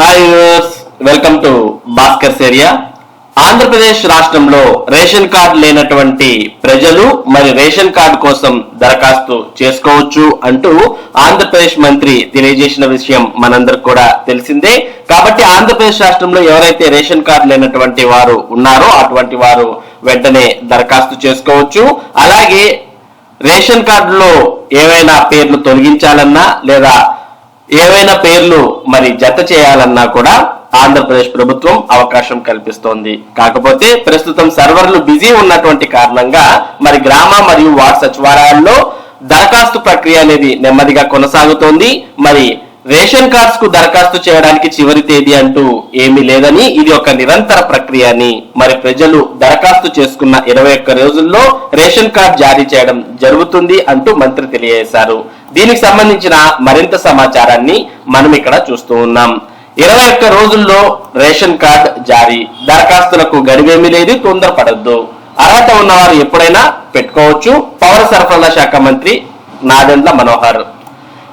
Hi welcome to Bhaskar area Andhra Pradesh రాష్ట్రంలో ration card లేనటువంటి ప్రజలు మరి రేషన్ కార్డు కోసం దరఖాస్తు చేసుకోవచ్చు అంటూ ఆంధ్రప్రదేశ్ మంత్రి తెలియజేసిన విషయం మనందరికి కూడా తెలిసిందే. కాబట్టి ఆంధ్రప్రదేశ్ రాష్ట్రంలో ఎవరైతే రేషన్ కార్డు లేనటువంటి వారు ఉన్నారో అటువంటి వారు వెంటనే దరఖాస్తు చేసుకోవచ్చు. అలాగే రేషన్ కార్డులో ఏవైనా పేర్లు తొలగించాలన్నా లేదా ఏవైనా పేర్లు మరి జత చేయాలన్నా కూడా ఆంధ్రప్రదేశ్ ప్రభుత్వం అవకాశం కల్పిస్తోంది. కాకపోతే ప్రస్తుతం సర్వర్లు బిజీ ఉన్నటువంటి కారణంగా మరి గ్రామ మరియు వార్డ్ సచివాలయాల్లో దరఖాస్తు ప్రక్రియ అనేది నెమ్మదిగా కొనసాగుతోంది. మరి రేషన్ కార్డ్స్కు దరఖాస్తు చేయడానికి చివరి తేదీ అంటూ ఏమీ లేదని ఇది ఒక నిరంతర ప్రక్రియ అని మరి ప్రజలు దరఖాస్తు చేసుకున్న ఇరవై ఒక్క రోజుల్లో రేషన్ కార్డ్ జారీ చేయడం జరుగుతుంది అంటూ మంత్రి తెలియజేశారు. దీనికి సంబంధించిన మరింత సమాచారాన్ని మనం ఇక్కడ చూస్తూ ఉన్నాం. ఇరవై ఒక్క రోజుల్లో రేషన్ కార్డ్ జారీ. దరఖాస్తులకు గడివేమి లేదు తొందరపడద్దు. అర్హత ఉన్నవారు ఎప్పుడైనా పెట్టుకోవచ్చు. పౌర సరఫరాల శాఖ మంత్రి నాదెండ్ల మనోహర్.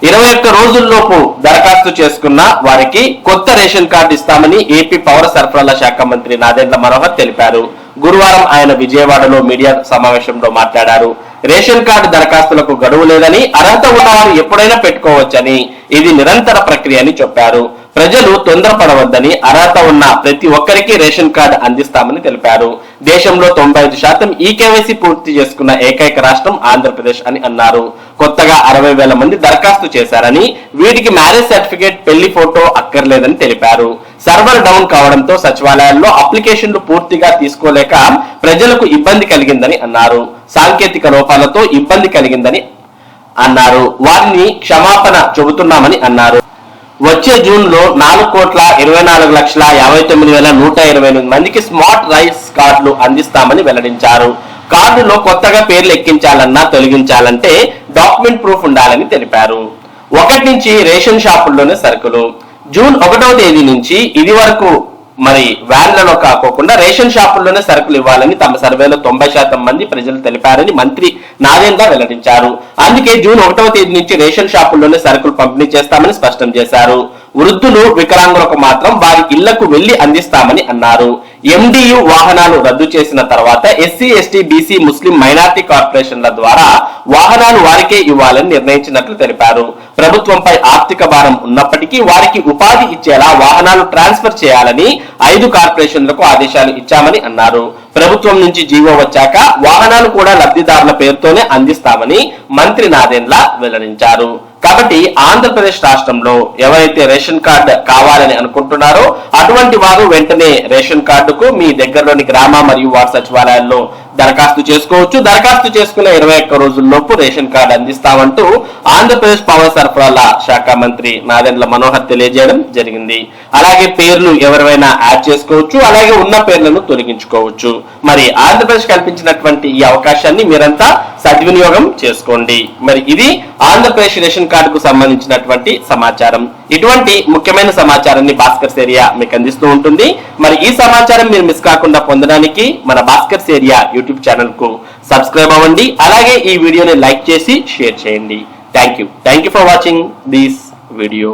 ఇరవై ఒక్క రోజుల్లోపు దరఖాస్తు చేసుకున్న వారికి కొత్త రేషన్ కార్డు ఇస్తామని ఏపీ పౌర సరఫరాల శాఖ మంత్రి నాదెండ్ల మనోహర్ తెలిపారు. గురువారం ఆయన విజయవాడలో మీడియా సమావేశంలో మాట్లాడారు. రేషన్ కార్డు దరఖాస్తులకు గడువు లేదని అర్హత ఉన్నవారు ఎప్పుడైనా పెట్టుకోవచ్చని ఇది నిరంతర ప్రక్రియ అని చెప్పారు. ప్రజలు తొందరపడవద్దని అర్హత ఉన్న ప్రతి ఒక్కరికి రేషన్ కార్డు అందిస్తామని తెలిపారు. దేశంలో తొంభై ఐదు శాతం ఈ కేవైసీ పూర్తి చేసుకున్న ఏకైక రాష్ట్రం ఆంధ్రప్రదేశ్ అని అన్నారు. కొత్తగా అరవై వేల మంది దరఖాస్తు చేశారని వీటికి మ్యారేజ్ సర్టిఫికేట్ పెళ్ళి ఫోటో అక్కర్లేదని తెలిపారు. సర్వర్ డౌన్ కావడంతో సచివాలయాల్లో అప్లికేషన్లు పూర్తిగా తీసుకోలేక ప్రజలకు ఇబ్బంది కలిగిందని అన్నారు. సాంకేతిక లోపాలతో ఇబ్బంది కలిగిందని అన్నారు. వారిని క్షమాపణ చెబుతున్నామని అన్నారు. వచ్చే జూన్లో నాలుగు కోట్ల ఇరవై నాలుగు లక్షల యాభై తొమ్మిది వేల నూట ఇరవై ఎనిమిది మందికి స్మార్ట్ రైస్ కార్డులు అందిస్తామని వెల్లడించారు. కార్డులో కొత్తగా పేర్లు ఎక్కించాలన్నా తొలగించాలంటే డాక్యుమెంట్ ప్రూఫ్ ఉండాలని తెలిపారు. ఒకటి నుంచి రేషన్ షాపుల్లోనే సరుకులు. జూన్ ఒకటవ తేదీ నుంచి ఇది వరకు మరి వ్యాన్లలో కాకోకుండా రేషన్ షాపుల్లోనే సరుకులు ఇవ్వాలని తమ సర్వేలో తొంభై శాతం మంది ప్రజలు తెలిపారని మంత్రి నాగేంద్ర వెల్లడించారు. అందుకే జూన్ ఒకటవ తేదీ నుంచి రేషన్ షాపుల్లోనే సరుకులు పంపిణీ చేస్తామని స్పష్టం చేశారు. వృద్ధులు వికలాంగులకు మాత్రం వారి ఇళ్ళకు వెళ్ళి అందిస్తామని అన్నారు. ఎండియు వాహనాలు రద్దు చేసిన తర్వాత SC ST BC Muslim minority కార్పొరేషన్ల ద్వారా వాహనాలు వారికే ఇవ్వాలని నిర్ణయించినట్లు తెలిపారు. ప్రభుత్వంపై ఆర్థిక భారం ఉన్నప్పటికీ వారికి ఉపాధి ఇచ్చేలా వాహనాలు ట్రాన్స్ఫర్ చేయాలని ఐదు కార్పొరేషన్లకు ఆదేశాలు ఇచ్చామని అన్నారు. ప్రభుత్వం నుంచి జీవో వచ్చాక వాహనాలు కూడా లబ్ధిదారుల పేరుతోనే అందిస్తామని మంత్రి నాదెండ్ల వెల్లడించారు. కాబట్టి ఆంధ్రప్రదేశ్ రాష్ట్రంలో ఎవరైతే రేషన్ కార్డు కావాలని అనుకుంటున్నారో అటువంటి వారు వెంటనే రేషన్ కార్డుకు మీ దగ్గరలోని గ్రామ మరియు వార్డు సచివాలయాల్లో దరఖాస్తు చేసుకోవచ్చు. దరఖాస్తు చేసుకున్న ఇరవై ఒక్క రోజుల్లోపు రేషన్ కార్డు అందిస్తామంటూ ఆంధ్రప్రదేశ్ పౌర సరఫరాల శాఖ మంత్రి నాదెండ్ల మనోహర్ తెలియజేయడం జరిగింది. అలాగే పేర్లు ఎవరివైనా యాడ్ చేసుకోవచ్చు అలాగే ఉన్న పేర్లను తొలగించుకోవచ్చు. మరి ఆంధ్రప్రదేశ్ కల్పించినటువంటి ఈ అవకాశాన్ని మీరంతా సద్వినియోగం చేసుకోండి. మరి ఇది ఆంధ్రప్రదేశ్ రేషన్ కార్డుకు సంబంధించినటువంటి సమాచారం. ఇటువంటి ముఖ్యమైన సమాచారాన్ని భాస్కర్ ఏరియా మీకు అందిస్తూ ఉంటుంది. మరి ఈ సమాచారం మీరు మిస్ కాకుండా పొందడానికి మన భాస్కర్ ఏరియా యూట్యూబ్ ఛానల్కు సబ్స్క్రైబ్ అవ్వండి. అలాగే ఈ వీడియోని లైక్ చేసి షేర్ చేయండి. Thank you. Thank you for watching this video.